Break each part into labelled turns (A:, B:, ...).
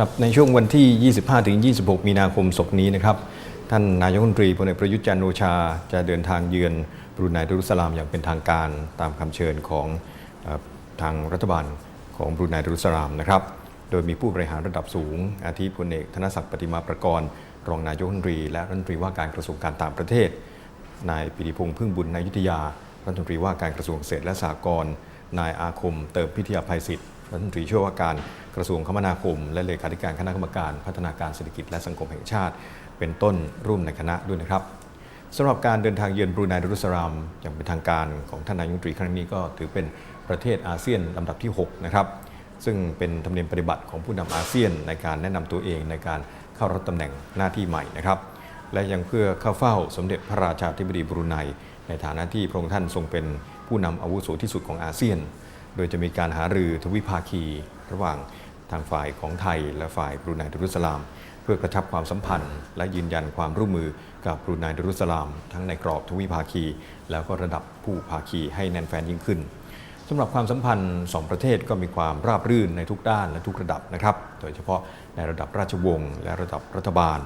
A: ครับในช่วงวันที่ 25-26 มีนาคมศกนี้นะครับท่านนายกรัฐมนตรีพลเอกประยุทธ์จันทร์โอชา จะเดินทางเยือนบรูไนดารุสลามอย่างเป็นทางการตามคำเชิญของทางรัฐบาลของบรูไนดารุสลามนะครับโดยมีผู้บริหารระดับสูง อาทิพลเอกธนศักดิ์ปฏิมาประกรณ์รองนายกรัฐมนตรี และรัฐมนตรีว่าการกระทรวงการต่างประเทศ นายปิติพงษ์พึ่งบุญนายุทธยา รัฐมนตรีว่าการกระทรวงเกษตรและสหกรณ์นายอาคมเติมพิทยาภัยศิษย์ รัฐมนตรีช่วยว่าการกระทรวงคมนาคม และเลขาธิการคณะกรรมการพัฒนาการเศรษฐกิจและสังคมแห่งชาติ เป็นต้นร่วมในคณะด้วยนะครับสำหรับการเดินทางเยือนบรูไนดารุสสลามอย่างเป็นทางการของท่านนายกรัฐมนตรีครั้งนี้ก็ถือเป็นประเทศอาเซียนลำดับที่ 6 นะครับ ซึ่งเป็นธรรมเนียมปฏิบัติของผู้นำอาเซียนในการแนะนำตัวเองในการเข้ารับตำแหน่งหน้าที่ใหม่นะครับ และยังเพื่อเข้าเฝ้าสมเด็จพระราชาธิบดีบรูไนในฐานะที่พระองค์ท่านทรงเป็นผู้นำอาวุโสที่สุดของอาเซียน โดยจะมีการหารือทวิภาคี ระหว่างทางฝ่ายของไทย และฝ่ายบรูไนดารุสลาม เพื่อกระชับความสัมพันธ์ และยืนยันความร่วมมือกับบรูไนดารุสสลาม ทั้งในกรอบทวิภาคี แล้วก็ระดับผู้ภาคีให้แน่นแฟนยิ่งขึ้นสำหรับความสัมพันธ์สองประเทศก็มีความราบรื่นในทุกด้านและทุกระดับนะครับ โดยเฉพาะในระดับราชวงศ์และระดับรัฐบาล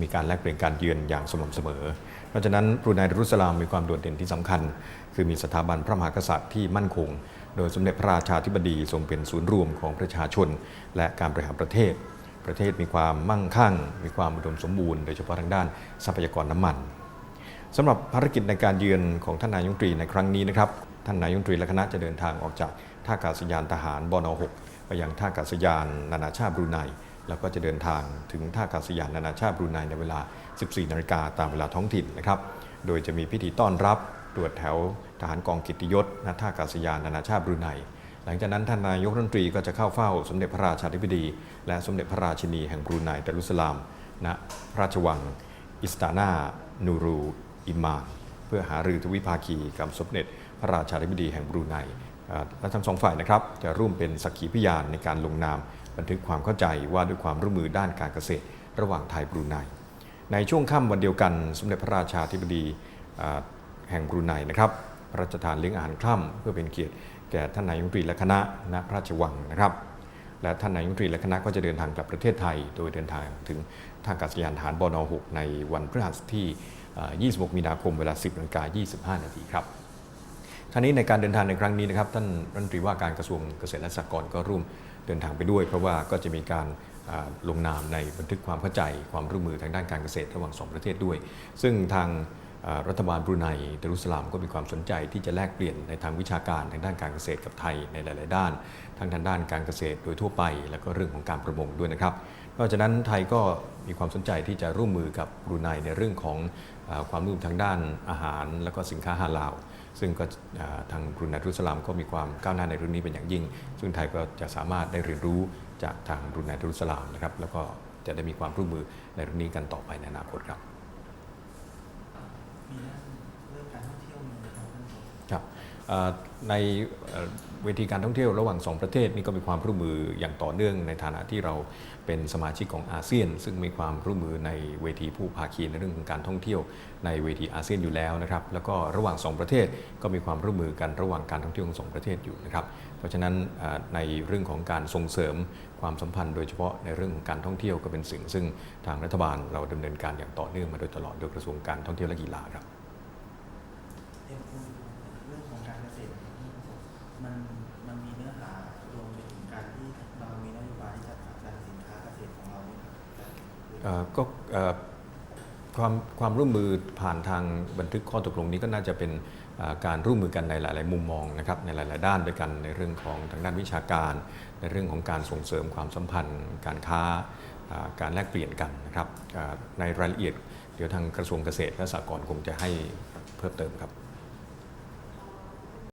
A: มีการแลกเปลี่ยนการเยือนอย่างสม่ำเสมอ เพราะฉะนั้นบรูไนดารุสลามมีความโดดเด่นที่สำคัญ คือมีสถาบันพระมหากษัตริย์ที่มั่นคง โดยสมเด็จพระราชาธิบดีทรงเป็นศูนย์รวมของประชาชน และการบริหารประเทศ ประเทศมีความมั่งคั่ง มีความอุดมสมบูรณ์โดยเฉพาะทางด้านทรัพยากรน้ำมันสำหรับภารกิจในการเยือนของท่านนายงตรีในครั้งนี้นะครับ ท่านนายกรัฐมนตรีและคณะจะเดินทางออกจากท่าอากาศยานทหารบน 6 ไปยังท่าอากาศยานนานาชาติบรูไน แล้วก็จะเดินทางถึงท่าอากาศยานนานาชาติบรูไนในเวลา 14 นาฬิกาตามเวลาท้องถิ่นนะครับ โดยจะมีพิธีต้อนรับตรวจแถวทหารกองกิติยศณท่าอากาศยานนานาชาติบรูไนหลังจากนั้นท่านนายกรัฐมนตรีก็จะเข้าเฝ้าสมเด็จพระราชาธิบดี และสมเด็จพระราชินีแห่งบรูไนดารุสลามณพระราชวัง อิสตานา นูรู อิมานเพื่อหารือทวิภาคีกับสมเด็จพระราชาธิบดีแห่งบรูไนและทั้งสองฝ่ายนะครับจะร่วมเป็นสักขีพยานในการลงนาม บันทึกความเข้าใจว่าด้วยความร่วมมือด้านการเกษตร ระหว่างไทยบรูไน ในช่วงค่ำวันเดียวกัน สมเด็จพระราชาธิบดีแห่งบรูไนนะครับพระราชทานเลี้ยงอาหารค่ำเพื่อเป็นเกียรติแก่ท่านนายกรัฐมนตรีและคณะณพระราชวังนะครับ และท่านนายกรัฐมนตรีและคณะก็จะเดินทางกลับประเทศไทย โดยเดินทางถึงท่าอากาศยานฐานบน 6 ในวันพฤหัสที่ 26 มีนาคมเวลา 10นาฬิกา25 นาทีครับท่านี้ในการเดินทางในครั้งนี้นะครับท่านรัฐมนตรีว่าการกระทรวงเกษตรและสหกรณ์ก็ร่วม เดินทางไปด้วย เพราะว่าก็จะมีการลงนามในบันทึกความเข้าใจความร่วมมือทางด้านการเกษตรระหว่างสองประเทศด้วย ซึ่งทางรัฐบาลบรูไนเดรุสลามก็มีความสนใจที่จะแลกเปลี่ยนในทางวิชาการทางด้านการเกษตรกับไทยในหลาย ๆ ด้าน ทั้งทางด้านการเกษตรโดยทั่วไป และก็เรื่องของการประมงด้วยนะครับ นอกจากนั้นไทยก็มีความสนใจที่จะร่วมมือกับบรูไนในเรื่องของความร่วมทางด้านอาหาร และก็สินค้าฮาลาล ซึ่งก็อ่าทางบรูไนดารุสสลามก็มีความก้าวหน้าในเรื่องนี้เป็นอย่างยิ่ง ซึ่งไทยก็จะสามารถได้เรียนรู้จากทางบรูไนดารุสสลามนะครับ แล้วก็จะได้มีความร่วมมือในเรื่องนี้กันต่อไปในอนาคตครับ
B: มีเรื่องการท่องเที่ยวมีไหมครับ
A: ในเวทีการท่องเที่ยวระหว่างสองประเทศนี่ก็มีความร่วมมืออย่างต่อเนื่องในฐานะที่เราเป็นสมาชิกของอาเซียน ซึ่งมีความร่วมมือในเวทีผู้ภาคีในเรื่องของการท่องเที่ยวในเวทีอาเซียนอยู่แล้วนะครับ แล้วก็ระหว่างสองประเทศก็มีความร่วมมือกันระหว่างการท่องเที่ยวของสองประเทศอยู่นะครับ เพราะฉะนั้นในเรื่องของการส่งเสริมความสัมพันธ์โดยเฉพาะในเรื่องของการท่องเที่ยวก็เป็นสิ่ง ซึ่งทางรัฐบาลเราดำเนินการอย่างต่อเนื่องมาโดยตลอดโดยกระทรวงการท่องเที่ยวและกีฬาครับ
B: เรื่องเรื่องของการเกษตรนะครับมันมันมีเนื้อหารวมไปถึงการที่เรามีนโยบายที่จะผลักดันสินค้าเกษตรของเราเนี่ยครับ
A: เอ่อ ก็ความความร่วมมือผ่านทางบันทึกข้อตกลงนี้ก็น่าจะเป็นการร่วมมือกันในหลาย ๆ มุมมองนะครับในหลาย ๆ ด้านด้วยกันในเรื่องของทางด้านวิชาการ ในเรื่องของการส่งเสริมความสัมพันธ์ การค้าการแลกเปลี่ยนกันนะครับในรายละเอียดเดี๋ยวทางกระทรวงเกษตรและสหกรณ์คงจะให้เพิ่มเติมครับ